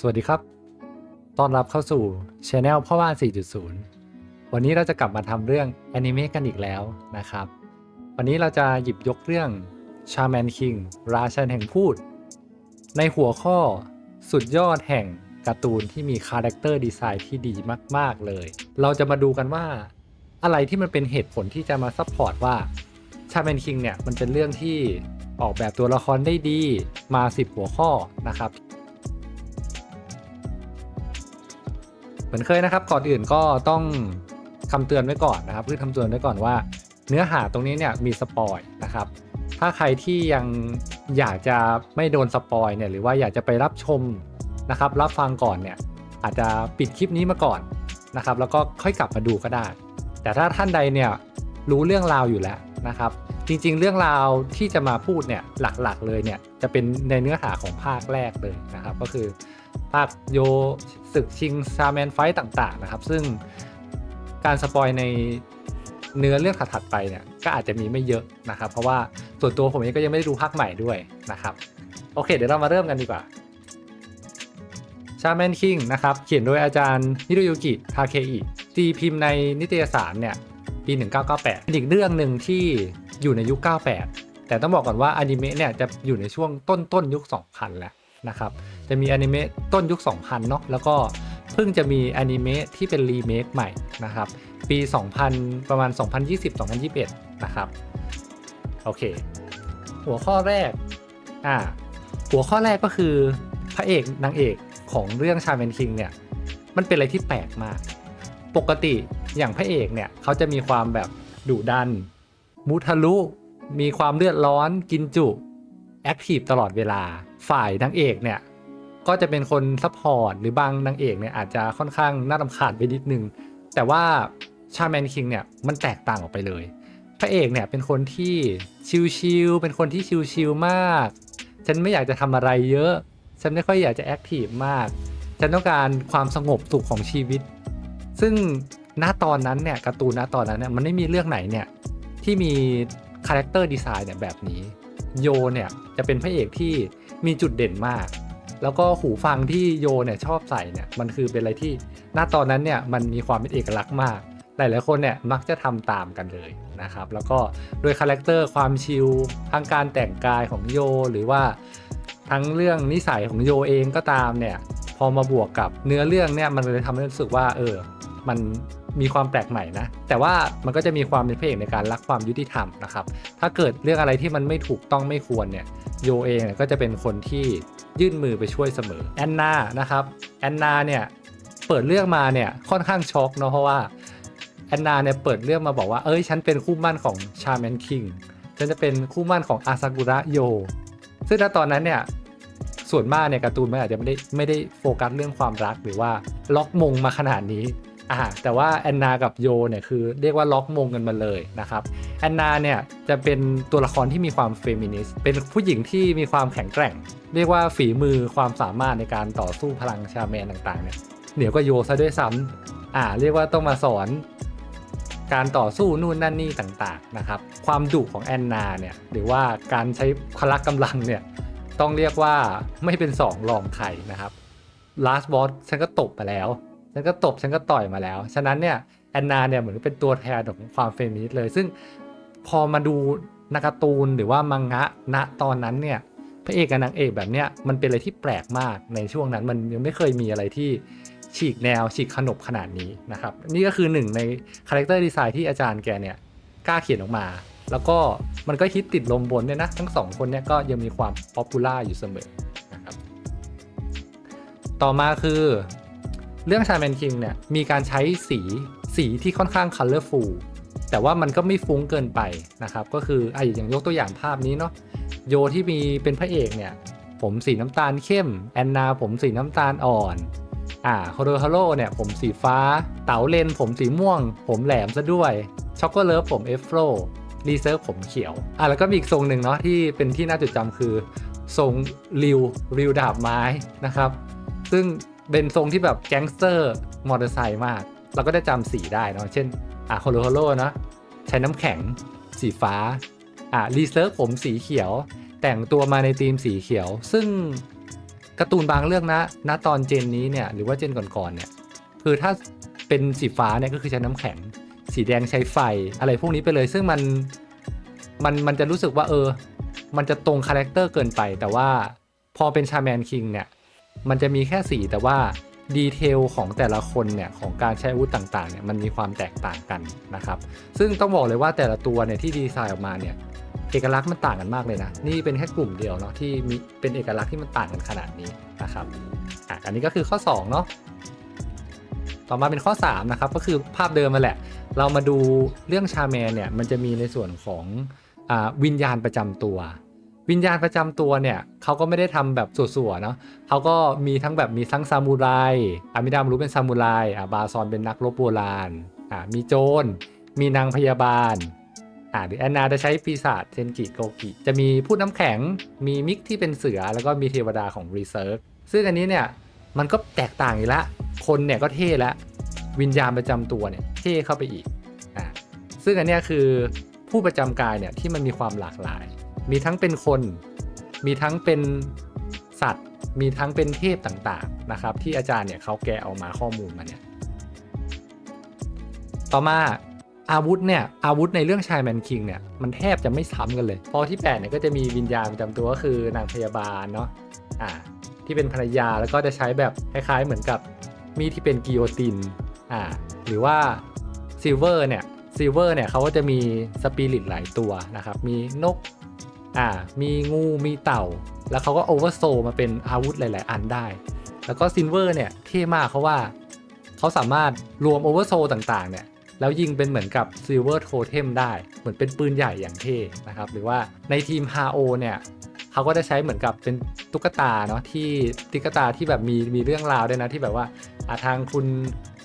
สวัสดีครับ ต้อนรับเข้าสู่ช anel พ่อบ้าน 4.0 วันนี้เราจะกลับมาทำเรื่องแอนิเมะกันอีกแล้วนะครับ วันนี้เราจะหยิบยกเรื่อง Shaman King ราชันแห่งพูด ในหัวข้อสุดยอดแห่งการ์ตูนที่มีคาแรคเตอร์ดีไซน์ที่ดีมาก ๆ เลย เราจะมาดูกันว่า อะไรที่มันเป็นเหตุผลที่จะมาซัพพอร์ตว่า Shaman King เนี่ยมันเป็นเรื่องที่ออกแบบตัวละครได้ดีมา 10 หัวข้อนะครับ เหมือนเคยนะครับ ก่อนอื่นก็ต้องคำเตือนไว้ก่อนนะครับคือคำเตือนไว้ก่อนว่า เนื้อหาตรงนี้เนี่ยมีสปอยนะครับ ถ้าใครที่ยังอยากจะไม่โดนสปอยเนี่ยหรือว่าอยากจะไปรับชมนะครับ รับฟังก่อนเนี่ยอาจจะปิดคลิปนี้มาก่อนนะครับ แล้วก็ค่อยกลับมาดูก็ได้ แต่ถ้าท่านใดเนี่ยรู้เรื่องราวอยู่แล้วนะครับ จริงๆ เรื่องราวที่จะมาพูดเนี่ยหลักๆเลยเนี่ยจะเป็นในเนื้อหาของภาคแรกเลยนะครับ ก็คือ ภาคโยศึกชิงซาแมนไฟต์ต่างๆนะครับ ซึ่งการสปอยในเนื้อเรื่องถัดๆไปเนี่ยก็อาจจะมีไม่เยอะนะครับ เพราะว่าส่วนตัวผมเองก็ยังไม่ได้ดูภาคใหม่ด้วยนะครับ โอเค เดี๋ยวเรามาเริ่มกันดีกว่าชาแมนคิงนะครับ เขียนโดยอาจารย์ฮิโรยุกิ ทาเคอิตีพิมพ์ในนิตยสารเนี่ยปี 1998 เป็นอีกเรื่องหนึ่งที่อยู่ในยุค 98 แต่ต้องบอกก่อนว่าอนิเมะเนี่ยจะอยู่ในช่วงต้นต้นยุค 2000 แล้วนะครับ จะมีอนิเมะต้นยุค 2000 เนาะแล้วก็เพิ่งจะมีอนิเมะที่เป็นรีเมคใหม่นะครับ ปี 2000 ประมาณ 2020-2021 นะครับ โอเค หัวข้อแรกอ่าหัวข้อแรกก็คือพระเอกนางเอกของเรื่องชาเมนคิงเนี่ย มันเป็นอะไรที่แปลกมาก ปกติอย่างพระเอกเนี่ยเขาจะมีความแบบดุดัน มุทะลุ มีความเลือดร้อนกินจุแอคทีฟตลอดเวลา ฝ่ายนางเอกเนี่ย ก็จะเป็นคนซัพพอร์ตหรือบางนางเอกเนี่ยอาจจะค่อนข้างน่ารำคาญไปนิดนึง แต่ว่าชาแมนคิงเนี่ยมันแตกต่างออกไปเลย พระเอกเนี่ยเป็นคนที่ชิลๆเป็นคนที่ชิลๆมาก ฉันไม่อยากจะทำอะไรเยอะ ฉันไม่ค่อยอยากจะแอคทีฟมาก ฉันต้องการความสงบสุขของชีวิต ซึ่งณตอนนั้นเนี่ยการ์ตูนณตอนนั้นเนี่ยมันไม่มีเรื่องไหนเนี่ยที่มีคาแรคเตอร์ดีไซน์เนี่ยแบบนี้ โยเนี่ยจะเป็นพระเอกที่มีจุดเด่นมาก แล้วก็หูฟังที่โยเนี่ยชอบใส่เนี่ยมันคือเป็นอะไรที่ณตอนนั้นเนี่ยมันมีความเป็นเอกลักษณ์มาก หลายๆคนเนี่ยมักจะทำตามกันเลยนะครับ แล้วก็โดยคาแรคเตอร์ความชิลทั้งการแต่งกายของโยหรือว่าทั้งเรื่องนิสัยของโยเองก็ตามเนี่ยพอมาบวกกับเนื้อเรื่องเนี่ยมันเลยทำให้รู้สึกว่าเออมันมีความแปลกใหม่นะ แต่ว่ามันก็จะมีความเป็นพระเอกในการรักความยุติธรรมนะครับ ถ้าเกิดเรื่องอะไรที่มันไม่ถูกต้องไม่ควรเนี่ยโยเองก็จะเป็นคนที่ ยื่นมือไปช่วยเสมอแอนนานะครับแอนนาเนี่ยเปิดเรื่องมาเนี่ยค่อนข้างช็อกเนาะเพราะว่าแอนนาเนี่ยเปิดเรื่องมาบอกว่าเอ้ยฉันเป็นคู่มั่นของชาแมนคิงฉันจะเป็นคู่มั่นของอาซากุระโย ซึ่งณตอนนั้นเนี่ยส่วนมากเนี่ยการ์ตูนมันอาจจะไม่ได้ไม่ได้โฟกัสเรื่องความรักหรือว่าล็อกมงมาขนาดนี้ อ่าแต่ว่าแอนนากับโยเนี่ยคือเรียกว่าล็อกมงกันมาเลยนะครับแอนนาเนี่ยจะเป็นตัวละครที่มีความเฟมินิสต์เป็นผู้หญิงที่มีความแข็งแกร่ง เรียกว่าฝีมือความสามารถในการต่อสู้พลังชาแมนต่างๆเนี่ยเหนือกว่าโยซะด้วยซ้ำอ่าเรียกว่าต้องมาสอนการต่อสู้นู่นนั่นนี่ต่างๆนะครับความดุของแอนนาเนี่ยหรือว่าการใช้พละกำลังเนี่ยต้องเรียกว่าไม่เป็นสองรองใครนะครับ last boss ฉันก็ตบมาแล้ว ฉันก็ตบฉันก็ต่อยมาแล้ว ฉะนั้นเนี่ยแอนนาเนี่ยเหมือนเป็นตัวแทนของความเฟมินิสต์เลย ซึ่งพอมาดูนาการ์ตูนหรือว่ามังงะณตอนนั้นเนี่ยพระเอกกับนางเอกแบบเนี้ยมันเป็นอะไรที่แปลกมากในช่วงนั้นมันยังไม่เคยมีอะไรที่ฉีกแนวฉีกขนบขนาดนี้นะครับนี่ก็คือหนึ่งในคาแรคเตอร์ดีไซน์ที่อาจารย์แกเนี่ยกล้าเขียนออกมา แล้วก็มันก็ฮิตติดลมบนเนี่ยนะทั้งสองคนเนี่ยก็ยังมีความป๊อปปูล่าอยู่เสมอนะครับต่อมาคือ เรื่องชาแมนคิงเนี่ยมีการใช้สีสีที่ค่อนข้างคัลเลอร์ฟูลแต่ว่ามันก็ไม่ฟุ้งเกินไปนะครับ ก็คือไอ้อย่างยกตัวอย่างภาพนี้เนาะโยที่มีเป็นพระเอกเนี่ย ผมสีน้ำตาลเข้ม แอนนา ผมสีน้ำตาลอ่อนอ่าโฮโรฮาโร่เนี่ยผมสีฟ้า เต๋าเลน ผมสีม่วง ผมแหลมซะด้วยช็อกโกเลิฟผมเอฟโรรีเซิร์ฟผมเขียวอะแล้วก็มีอีกทรงหนึ่งเนาะที่เป็นที่น่าจดจำคือทรงริวริวดาบไม้นะครับ ซึ่ง เป็นทรงที่แบบแก๊งสเตอร์มอเตอร์ไซค์มาก เราก็ได้จำสีได้เนาะเช่น อะโฮโลโฮโลเนาะใช้น้ำแข็งสีฟ้า อะรีเซิร์ฟผมสีเขียว แต่งตัวมาในธีมสีเขียว ซึ่งการ์ตูนบางเรื่องนะณตอนเจนนี้เนี่ยหรือว่าเจนก่อนๆเนี่ยคือถ้าเป็นสีฟ้าเนี่ยก็คือใช้น้ำแข็ง สีแดงใช้ไฟอะไรพวกนี้ไปเลย ซึ่งมันมันมันจะรู้สึกว่าเออ มันจะตรงคาแรคเตอร์เกินไป แต่ว่าพอเป็นชาแมนคิงเนี่ย มันจะมีแค่สีแต่ว่าดีเทลของแต่ละคนเนี่ยของการใช้อาวุธต่างๆเนี่ยมันมีความแตกต่างกันนะครับ ซึ่งต้องบอกเลยว่าแต่ละตัวเนี่ยที่ดีไซน์ออกมาเนี่ยเอกลักษณ์มันต่างกันมากเลยนะ นี่เป็นแค่กลุ่มเดียวเนาะที่มีเป็นเอกลักษณ์ที่มันต่างกันขนาดนี้นะครับอะอันนี้ก็คือข้อ2เนาะต่อมาเป็นข้อ3นะครับก็คือภาพเดิมมาแหละ เรามาดูเรื่องชาแมนเนี่ยมันจะมีในส่วนของอาวิญญาณประจำตัว วิญญาณประจำตัวเนี่ยเขาก็ไม่ได้ทำแบบสัวๆเนาะเขาก็มีทั้งแบบมีทั้งซามูไรอามิดามรู้เป็นซามูไรอ่าบาซอนเป็นนักรบโบราณอ่ามีโจรมีนางพยาบาลอ่าหรือแอนนาจะใช้ปีศาจเทนกิโกกิจะมีพูดน้ำแข็งมีมิกที่เป็นเสือแล้วก็มีเทวดาของรีเซิร์ฟซึ่งอันนี้เนี่ยมันก็แตกต่างอีกละ คนเนี่ยก็เท่ละ วิญญาณประจำตัวเนี่ยเท่เข้าไปอีกอ่าซึ่งอันนี้คือผู้ประจำกายเนี่ยที่มันมีความหลากหลาย มีทั้งเป็นคน มีทั้งเป็นสัตว์ มีทั้งเป็นเทพต่างๆนะครับ ที่อาจารย์เนี่ยเขาแกเอามาข้อมูลมาเนี่ย ต่อมาอาวุธเนี่ยอาวุธในเรื่องชายแมนคิงเนี่ยมันแทบจะไม่ซ้ำกันเลยพอที่8เนี่ยก็จะมีวิญญาณประจำตัวก็คือนางพยาบาลเนาะอ่าที่เป็นภรรยาแล้วก็จะใช้แบบคล้ายๆเหมือนกับมีดที่เป็นกิโยตินอ่าหรือว่าซิลเวอร์เนี่ยซิลเวอร์เนี่ยเขาก็จะมีสปิริตหลายตัวนะครับ มีนก อ่ามีงูมีเต่า แล้วเขาก็โอเวอร์โซมาเป็นอาวุธหลาย ๆ อันได้ แล้วก็ซินเวอร์เนี่ยเท่มากเพราะว่าเขาสามารถรวมโอเวอร์โซต่างๆ เนี่ยแล้วยิงเป็นเหมือนกับซิลเวอร์โทเทมได้ เหมือนเป็นปืนใหญ่อย่างเท่นะครับ หรือว่าในทีม h โ o เนี่ยเขาก็จะใช้เหมือนกับเป็นตุ๊กตาเนาะที่ตุ๊กตาที่แบบมีมีเรื่องราวด้วยนะที่แบบว่าอาทางคุณ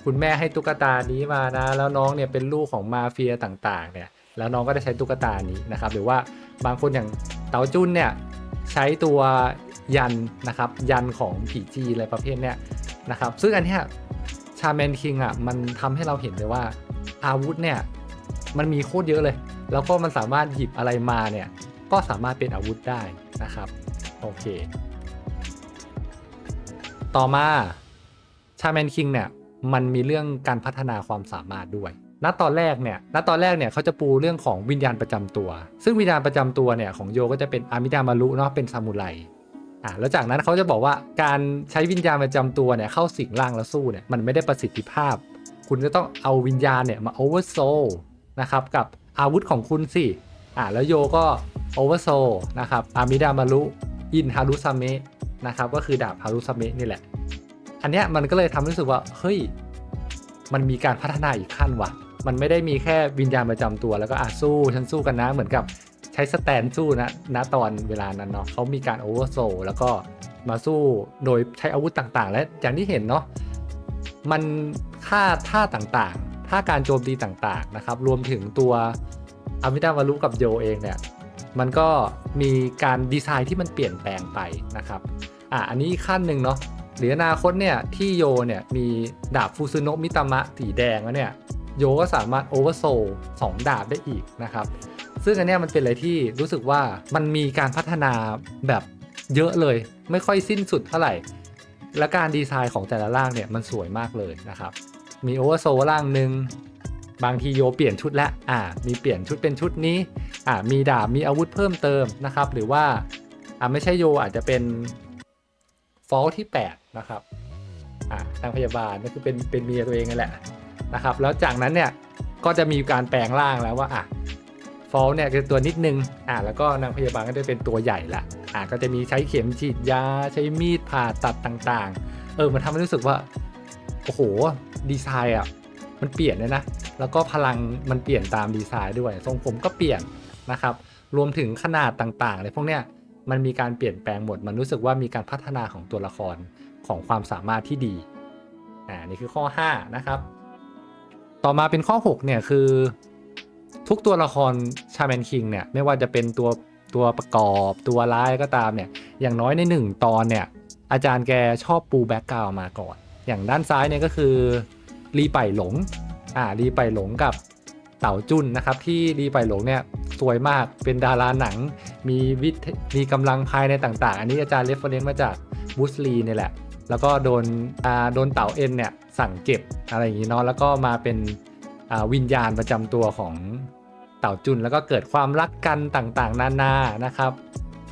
คุณแม่ให้ตุ๊กตานี้มานะ แล้วน้องเนี่ยเป็นลูกของมาเฟียต่างๆ เนี่ย แล้วน้องก็จะใช้ตุ๊กตานี้นะครับ หรือว่าบางคนอย่างเต๋าจุนเนี่ยใช้ตัวยันนะครับ ยันของผีจีอะไรประเภทเนี้ยนะครับ ซึ่งอันเนี้ยชาแมนคิงอะมันทำให้เราเห็นเลยว่าอาวุธเนี่ยมันมีโคตรเยอะเลย แล้วก็มันสามารถหยิบอะไรมาเนี่ยก็สามารถเป็นอาวุธได้นะครับโอเค ต่อมาชาแมนคิงเนี่ยมันมีเรื่องการพัฒนาความสามารถด้วย ณตอนแรกเนี่ยณตอนแรกเนี่ยเขาจะปูเรื่องของวิญญาณประจำตัว ซึ่งวิญญาณประจำตัวเนี่ยของโยก็จะเป็นอามิดามารุเนาะเป็นซามูไรอ่าแล้วจากนั้นเขาจะบอกว่าการใช้วิญญาณประจำตัวเนี่ยเข้าสิงร่างแล้วสู้เนี่ยมันไม่ได้ประสิทธิภาพ คุณจะต้องเอาวิญญาณเนี่ยมาโอเวอร์โซนะครับกับอาวุธของคุณสิอ่าแล้วโยก็โอเวอร์โซนะครับอามิดามารุอินฮารุซาเมะนะครับก็คือดาบฮารุซาเมะนี่แหละ อันเนี้ยมันก็เลยทำให้รู้สึกว่าเฮ้ยมันมีการพัฒนาอีกขั้นว่ะ มันไม่ได้มีแค่วิญญาณประจำตัวแล้วก็อะสู้ฉันสู้กันนะเหมือนกับใช้สแตนสู้นะณตอนเวลานั้นเนาะเขามีการโอเวอร์โซแล้วก็มาสู้โดยใช้อาวุธต่างๆ และอย่างที่เห็นเนาะมันค่าท่าต่างๆท่าการโจมตีต่างๆนะครับ รวมถึงตัวอามิดาวารุกับโยเองเนี่ยมันก็มีการดีไซน์ที่มันเปลี่ยนแปลงไปนะครับอะอันนี้ขั้นหนึ่งเนาะหรืออนาคตเนี่ยที่โยเนี่ยมีดาบฟูซึโนะมิตามะสีแดงแล้วเนี่ย โยก็สามารถโอเวอร์โซลสองดาบได้อีกนะครับ ซึ่งอันนี้มันเป็นอะไรที่รู้สึกว่ามันมีการพัฒนาแบบเยอะเลย ไม่ค่อยสิ้นสุดเท่าไหร่ และการดีไซน์ของแต่ละร่างเนี่ยมันสวยมากเลยนะครับ มีโอเวอร์โซลร่างหนึ่งบางทีโยเปลี่ยนชุดแล้วอ่า มีเปลี่ยนชุดเป็นชุดนี้ อ่า มีดาบ มีอาวุธเพิ่มเติมนะครับ หรือว่า อ่า ไม่ใช่โยอาจจะเป็นฟอลที่ 8 นะครับ อ่านางพยาบาลก็คือเป็น เป็นเมียตัวเองนั่นแหละ นะครับ แล้วจากนั้นเนี่ยก็จะมีการแปลงร่างแล้วว่าอะฟอลเนี่ยคือตัวนิดนึงอ่าแล้วก็นางพยาบาลก็จะเป็นตัวใหญ่ละอ่าก็จะมีใช้เข็มฉีดยาใช้มีดผ่าตัดต่างๆ เออมันทำให้รู้สึกว่าโอ้โหดีไซน์อะมันเปลี่ยนเลยนะ แล้วก็พลังมันเปลี่ยนตามดีไซน์ด้วย ทรงผมก็เปลี่ยนนะครับ รวมถึงขนาดต่างๆอะไรพวกเนี้ยมันมีการเปลี่ยนแปลงหมด มันรู้สึกว่ามีการพัฒนาของตัวละครของความสามารถที่ดี อ่า นี่คือข้อ 5 นะครับ ต่อมาเป็นข้อ 6 เนี่ย คือ ทุกตัวละครชาแมนคิงเนี่ย ไม่ว่าจะเป็นตัวตัวประกอบตัวร้ายก็ตามเนี่ย อย่างน้อยในหนึ่งตอนเนี่ย อาจารย์แกชอบปูแบ็กกราวมาก่อน อย่างด้านซ้ายเนี่ยก็คือรีไปหลงอ่ารีไปหลงกับเต่าจุนนะครับ ที่รีไปหลงเนี่ยสวยมากเป็นดาราหนัง มีวิทย์มีกำลังภายในต่าง ๆ อันนี้อาจารย์เรฟเฟอร์เนซ์มาจากบูสลีเนี่ยแหละ แล้วก็โดนอ่าโดนเต่าเอ็นเนี่ย สั่งเก็บอะไรอย่างนี้เนาะแล้วก็มาเป็นวิญญาณประจำตัวของเต่าจุนแล้วก็เกิดความรักกันต่างๆ นานานะครับ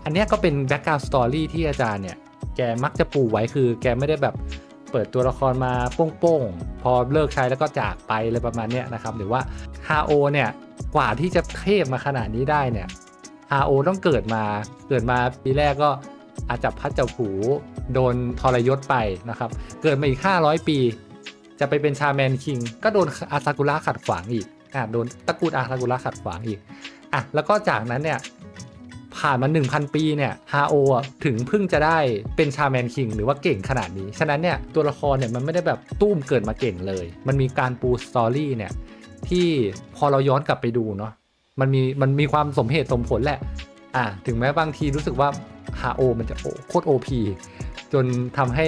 อันนี้ก็เป็นแบ็กกราวด์สตอรี่ที่อาจารย์เนี่ย แกมักจะปูไว้คือ แกไม่ได้แบบเปิดตัวละครมาโป้งๆ พอเลิกใช้แล้วก็จากไปเลยประมาณเนี้ยนะครับ หรือว่าฮาโอเนี่ยกว่าที่จะเทพมาขนาดนี้ได้เนี่ยฮาโอต้องเกิดมาเกิดมาปีแรกก็อาจจะพัดเจ้าผูโดนทรยศไปนะครับ เกิดมาอีก 500 ปี จะไปเป็นชาแมนคิง ก็โดนอาซากุระขัดขวางอีกอะโดนตระกูลอาซากุระขัดขวางอีกอะแล้วก็จากนั้นเนี่ยผ่านมา 1,000 ปีเนี่ยฮาโอถึงเพิ่งจะได้เป็นชาแมนคิง หรือว่าเก่งขนาดนี้ ฉะนั้นเนี่ยตัวละครเนี่ยมันไม่ได้แบบตุ้มเกิดมาเก่งเลย มันมีการปูสตอรี่เนี่ยที่พอเราย้อนกลับไปดูเนาะมันมีมันมีความสมเหตุสมผลแหละอะถึงแม้บางทีรู้สึกว่าฮาโอมันจะโคตรโอพีจนทำให้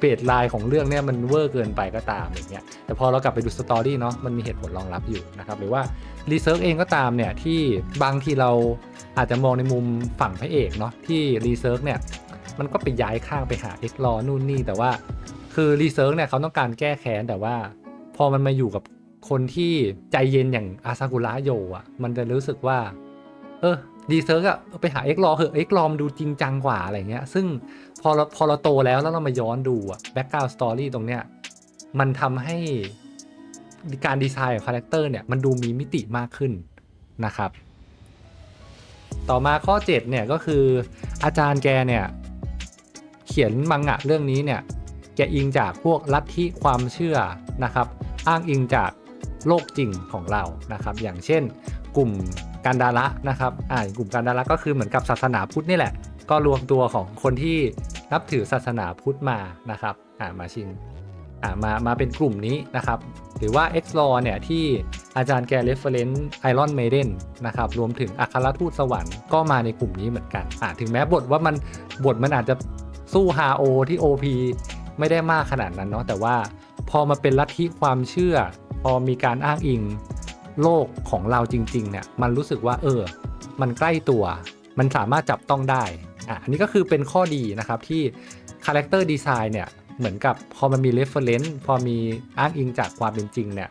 เปรดไลน์ของเรื่องเนี่ยมันเวอร์เกินไปก็ตามอย่างเงี้ยแต่พอเรากลับไปดูสตอรี่เนาะมันมีเหตุผลรองรับอยู่นะครับหรือว่ารีเซิร์ชเองก็ตามเนี่ยที่บางทีเราอาจจะมองในมุมฝั่งพระเอกเนาะที่รีเซิร์ชเนี่ยมันก็ไปย้ายข้างไปหาเอ็กลอนู่นนี่แต่ว่าคือรีเซิร์ชเนี่ยเขาต้องการแก้แค้นแต่ว่า พอมันมาอยู่กับคนที่ใจเย็นอย่างอาซากุระโยอะมันจะรู้สึกว่า เออ ดีเซิร์กอะไปหาเอ็กลอเหอะเอ็กลอมดูจริงจังกว่าอะไรเงี้ย ซึ่งพอเราพอเราโตแล้วแล้วเรามาย้อนดูอะแบ็กกราวด์สตอรี่ตรงเนี้ยมันทำให้การดีไซน์ของคาแรคเตอร์เนี่ยมันดูมีมิติมากขึ้นนะครับ ต่อมาข้อ 7 เนี่ยก็คืออาจารย์แกเนี่ย เขียนมังงะเรื่องนี้เนี่ยแกอิงจากพวกลัทธิความเชื่อนะครับ อ้างอิงจากโลกจริงของเรานะครับ อย่างเช่น กลุ่ม กันดาระนะครับอ่ากลุ่มกันดาระก็คือเหมือนกับศาสนาพุทธนี่แหละ ก็รวมตัวของคนที่นับถือศาสนาพุทธมานะครับอ่ามาชิงอ่ามามาเป็นกลุ่มนี้นะครับ หรือว่า Explore เนี่ยที่อาจารย์แก reference Iron Maiden นะครับรวมถึงอัครทูตสวรรค์ก็มาในกลุ่มนี้เหมือนกันอ่าถึงแม้บทว่ามันบทมันอาจจะสู้ HO ที่ OP ไม่ได้มากขนาดนั้นเนาะแต่ว่าพอมาเป็นลัทธิความเชื่อ พอมีการอ้างอิง โลกของเราจริงๆเนี่ยมันรู้สึกว่าเออ มันใกล้ตัว มันสามารถจับต้องได้อะอันนี้ก็คือเป็นข้อดีนะครับที่คาแรคเตอร์ดีไซน์เนี่ยเหมือนกับพอมันมี reference พอมีอ้างอิงจากความเป็นจริงเนี่ย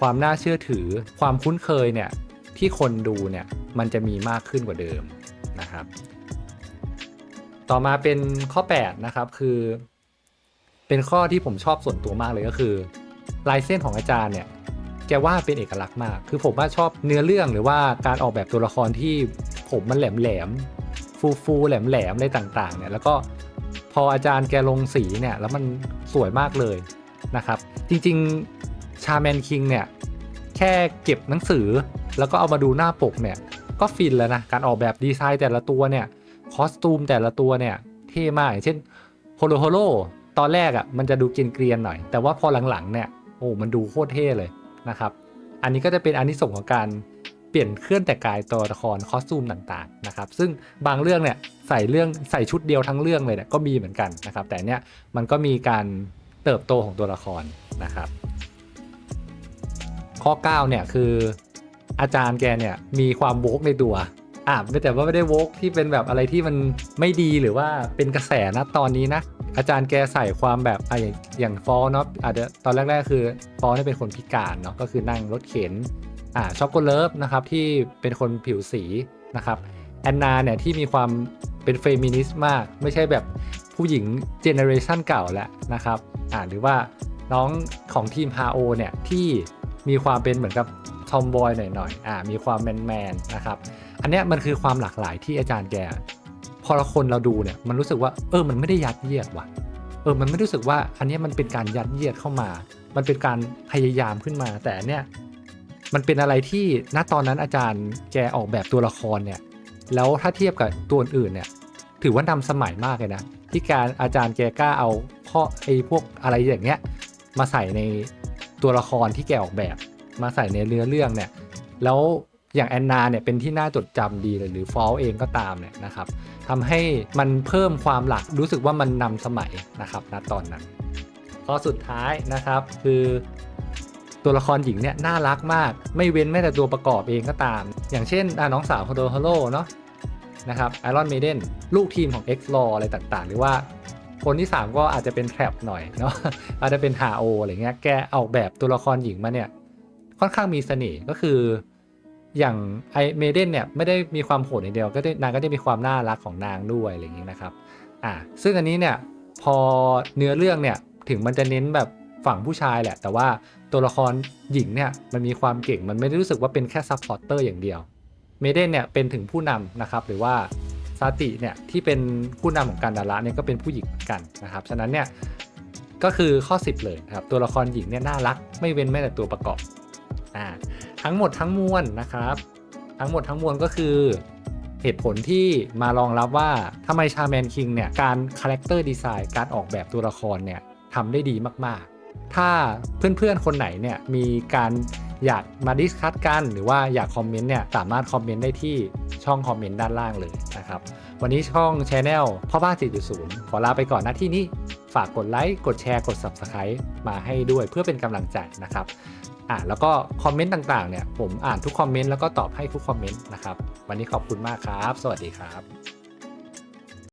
ความน่าเชื่อถือความคุ้นเคยเนี่ยที่คนดูเนี่ยมันจะมีมากขึ้นกว่าเดิมนะครับ ต่อมาเป็นข้อ 8 นะครับคือ เป็นข้อที่ผมชอบส่วนตัวมากเลยก็คือ ลายเส้นของอาจารย์เนี่ย แกว่าเป็นเอกลักษณ์มาก คือผมว่าชอบเนื้อเรื่องหรือว่าการออกแบบตัวละครที่ผมมันแหลมแหลมฟูฟูแหลมแหลมอะไรต่างๆเนี่ยแล้วก็พออาจารย์แกลงสีเนี่ยแล้วมันสวยมากเลยนะครับ จริงๆชาแมนคิงเนี่ยแค่เก็บหนังสือ แล้วก็เอามาดูหน้าปกเนี่ยก็ฟินแล้วนะ การออกแบบดีไซน์แต่ละตัวเนี่ยคอสตูมแต่ละตัวเนี่ยเท่มากอย่างเช่นโฮโลโฮโลตอนแรกอะ่ะมันจะดูเกรียนๆหน่อย แต่ว่าพอหลังๆเนี่ยโอ้มันดูโคตรเท่เลย นะครับ อันนี้ก็จะเป็นอันที่ส่งส์ของการเปลี่ยนเคลื่อนแต่กายตัวละครคอสตูมต่างๆนะครับ ซึ่งบางเรื่องเนี่ยใส่เรื่องใส่ชุดเดียวทั้งเรื่องเลยเนี่ยก็มีเหมือนกันนะครับ แต่เนี่ยมันก็มีการเติบโตของตัวละครนะครับ ข้อ9เนี่ยคืออาจารย์แกเนี่ยมีความโบกในตัว อ่าแต่ว่าไม่ได้โวกที่เป็นแบบอะไรที่มันไม่ดีหรือว่าเป็นกระแสนะตอนนี้นะ อาจารย์แกใส่ความแบบอะอย่างอย่างฟอลเนาะอาจจะตอนแรกๆ คือฟอลเนี่ยเป็นคนพิการเนาะก็คือนั่งรถเข็นอ่าช็อกโกเลิฟนะครับที่เป็นคนผิวสีนะครับแอนนาเนี่ยที่มีความเป็นเฟมินิสต์มาก ไม่ใช่แบบผู้หญิงเจเนอเรชันเก่าแล้วนะครับอ่าหรือว่าน้องของทีม HO เนี่ยที่มีความเป็นเหมือนกับทอมบอยหน่อยๆอ่ามีความแมนๆนะครับ อันเนี้ยมันคือความหลากหลายที่อาจารย์แก พอเราคนเราดูเนี่ยมันรู้สึกว่าเออมันไม่ได้ยัดเยียดว่ะเออมันไม่รู้สึกว่าอันนี้มันเป็นการยัดเยียดเข้ามา มันเป็นการพยายามขึ้นมา แต่เนี้ยมันเป็นอะไรที่ณตอนนั้นอาจารย์แกออกแบบตัวละครเนี่ยแล้วถ้าเทียบกับตัวอื่นเนี่ยถือว่านำสมัยมากเลยนะที่การอาจารย์แกกล้าเอาข้อไอ้พวกอะไรอย่างเงี้ยมาใส่ในตัวละครที่แกออกแบบ มาใส่ในเรือเรื่องเนี่ยแล้ว อย่างแอนนาเนี่ยเป็นที่น่าจดจำดีเลยหรือฟอลเองก็ตามเนี่ยนะครับทำให้มันเพิ่มความหลักรู้สึกว่ามันนำสมัยนะครับณตอนนั้นข้อสุดท้ายนะครับคือตัวละครหญิงเนี่ยน่ารักมาก ไม่เว้นแม้แต่ตัวประกอบเองก็ตาม อย่างเช่นน้องสาวโฮโดโฮโลเนาะนะครับไอรอนเมเดนลูกทีมของ X l a w อะไรต่างๆ หรือว่าคนที่ 3 ก็อาจจะเป็นแทรปหน่อยเนาะอาจจะเป็นฮาโออะไรเงี้ยแกออกแบบตัวละครหญิงมาเนี่ย ค่อนข้างมีเสน่ห์ก็คือ อย่างไอเมเดนเนี่ยไม่ได้มีความโหดอย่างเดียวก็ได้นางก็ได้มีความน่ารักของนางด้วยอะไรอย่างนี้นะครับอ่าซึ่งอันนี้เนี่ยพอเนื้อเรื่องเนี่ยถึงมันจะเน้นแบบฝั่งผู้ชายแหละ แต่ว่าตัวละครหญิงเนี่ยมันมีความเก่งมันไม่ได้รู้สึกว่าเป็นแค่ซัพพอร์เตอร์อย่างเดียวเมเดนเนี่ยเป็นถึงผู้นำนะครับหรือว่าซาติเนี่ยที่เป็นผู้นำของการดาระเนี่ยก็เป็นผู้หญิงเหมือนกันนะครับฉะนั้นเนี่ยก็คือข้อ 10 เลยครับตัวละครหญิงเนี่ยน่ารักไม่เว้นแม้แต่ตัวประกอบ อ่าทั้งหมดทั้งมวลนะครับ ทั้งหมดทั้งมวลก็คือเหตุผลที่มารองรับว่าทำไมชาแมนคิงเนี่ย การคาแรคเตอร์ดีไซน์การออกแบบตัวละครเนี่ยทำได้ดีมากๆ ถ้าเพื่อนๆ คนไหนเนี่ย มีการอยากมาดิสคัตกัน หรือว่าอยากคอมเมนต์เนี่ย สามารถคอมเมนต์ได้ที่ช่องคอมเมนต์ด้านล่างเลยนะครับ วันนี้ช่องช anel พ่อบ้าน4.0 ขอลาไปก่อนน้าที่นี้ ฝากกดไลค์ กดแชร์ กด Subscribe มาให้ด้วยเพื่อเป็นกำลังใจนะครับ อะแล้วก็คอมเมนต์ต่างๆเนี่ยผมอ่านทุกคอมเมนต์แล้วก็ตอบให้ทุกคอมเมนต์นะครับ วันนี้ขอบคุณมากครับ สวัสดีครับ